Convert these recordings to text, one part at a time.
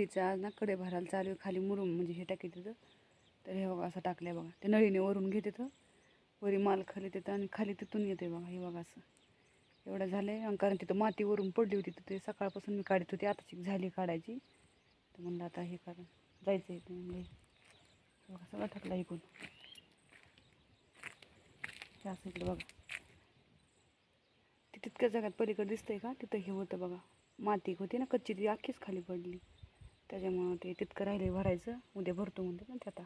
विहिरीचा आज ना कडे भरायला चालू आहे खाली मुरुम म्हणजे हे टाकी तिथं तर हे बघा असं टाकलं बघा. ते नळीने वरून घेते तर वरी माल खाली तिथं आणि खाली तिथून येते बघा हे बघा असं. एवढं झालं आहे कारण तिथं माती वरून पडली होती तर ते सकाळपासून मी काढत होती. आताची झाली काढायची. तर म्हणलं आता हे कारण जायचं आहे म्हणलं बघा सगळं टाकलं इकडून. हे असं इकडे बघा. ते तितक्या जगात पलीकडे दिसतंय का? तिथं हे होतं बघा. माती होती ना कच्ची ती अख्खीच खाली पडली. त्याच्यामुळं ते तितकं राहिले भरायचं. उद्या भरतो म्हणते ना ते आता.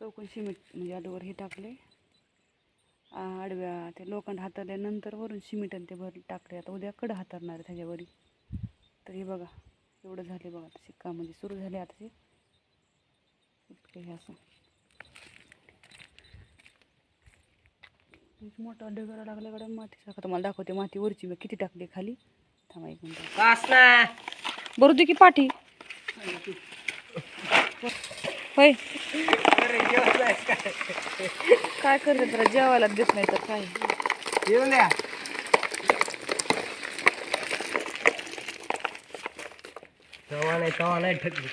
चौकोन सिमेंट म्हणजे आडवर हे टाकले आडव्या ते लोखंड हाताळल्यानंतर वरून सिमेंट आणि ते भर टाकले आता उद्या कडं हाताळणार आहे त्याच्यावरी. तर हे बघा एवढं झाले बघा आता शिक्का म्हणजे सुरू झाले आता ते. इतकं हे असं. मोठा डगरा लागल्याकडे माती सारखं. तुम्हाला दाखवते माती वरची मी किती टाकली खाली. थांबा एक मिनिट. कास ना बरं दे की पाठी. होय. काय करते जरा? जेवायला देत नाही तर काय? येऊन द्या तवा नाही तवा नाही ठकली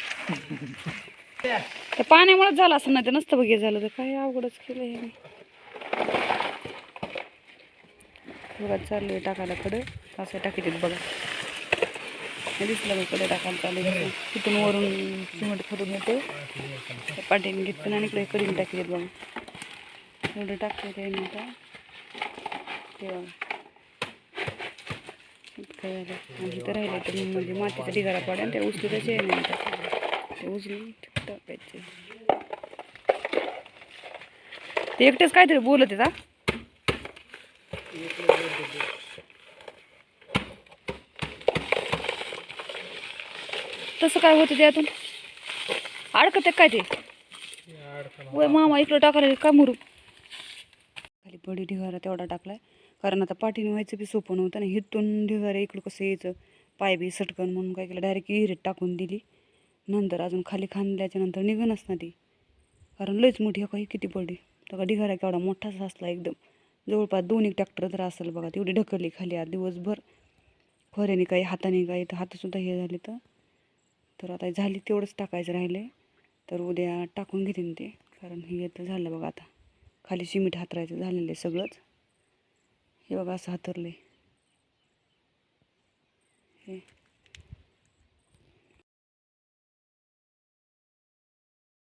त्या पाण्यामुळेच झालं असं ना ते नसतं बघे झालं तर काय अवघडच केलं हे. बघा चालू आहे टाकायला कडे. असं टाकी देत बघा. दिसलं मग कडे टाकायला चालू तिथून वरून सिमेंट खोदून येते. त्या पाठीने घेतलं आणि इकडे कडीने टाकी देत बघा. एवढं टाकलं ते आता. ते बघा आणि इथं राहिलं तर मग म्हणजे मातीचा ढिगारा पडेल ते उचलू त्याचे नाही आता ते उचली टाकायचे. ते एकटेच काहीतरी बोलत आहेत तसं काय होतं ते त्यातून अडकत काय ते? वय मामा इकडं टाकायला का मुरू? खाली पडी ढिगारा तेवढा टाकलाय. कारण आता पाठीने व्हायचं बी सोपं नव्हतं ना. हिथून ढिगारा इकडं कसं यायचं? पाय बी सटकन म्हणून काय केलं? डायरेक्ट इहिरीत टाकून दिली. नंतर अजून खाली खांदल्याच्या नंतर निघणच ना ती. कारण लयच मोठी काही किती पडली? तर ढिगारा केवढा मोठाच असला एकदम. जवळपास दोन एक ट्रॅक्टर तर असेल बघा. तेवढी ढकलली खाली. आज दिवसभर खोऱ्याने काही हाताने काही तर हातसुद्धा हे झाले तर. तर आता झाली तेवढंच टाकायचं राहिलं आहे तर उद्या टाकून घेते ते. कारण हे तर झालं बघा आता. खाली सिमेंट हातरायचं झालेलं आहे सगळंच. हे बघा असं हातरलं हे.